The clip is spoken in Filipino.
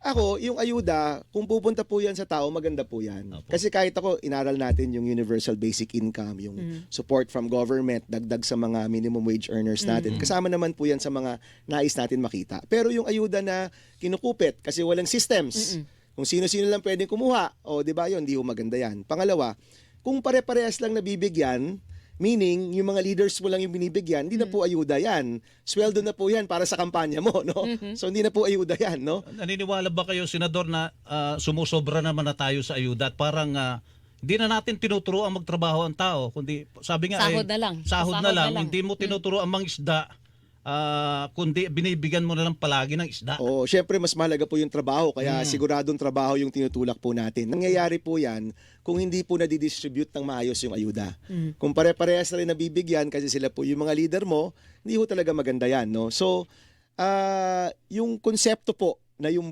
Ako, yung ayuda, kung pupunta po yan sa tao, maganda po yan. Opo. Kasi kahit ako, inaral natin yung universal basic income, yung Mm. support from government, dagdag sa mga minimum wage earners natin. Kasama naman po yan sa mga nais natin makita. Pero yung ayuda na kinukupit, kasi walang systems, kung sino-sino lang pwedeng kumuha, o di ba yun, di ho maganda yan. Pangalawa, kung pare-parehas lang nabibigyan, meaning yung mga leaders mo lang yung binibigyan, hindi na po ayuda yan. Sweldo na po yan para sa kampanya mo, no? So hindi na po ayuda yan, no? Naniniwala ba kayo, Senador, na ah, sumusobra naman na tayo sa ayuda at parang ah, hindi na natin tinuturo ang magtrabaho ang tao, kundi sabi nga Sahod eh, na lang. Sahod, Sahod na, na lang, lang. hindi mo tinuturo ang mga ah, kundi binibigyan mo na lang palagi ng isda. Oo, syempre mas mahalaga po yung trabaho kaya siguradong trabaho yung tinutulak po natin. Nangyayari po 'yan kung hindi po nadidistribute ng maayos yung ayuda. Kung pare-parehas na rin nabibigyan kasi sila po yung mga leader mo, hindi ho talaga maganda 'yan, no? So, ah yung konsepto po na yung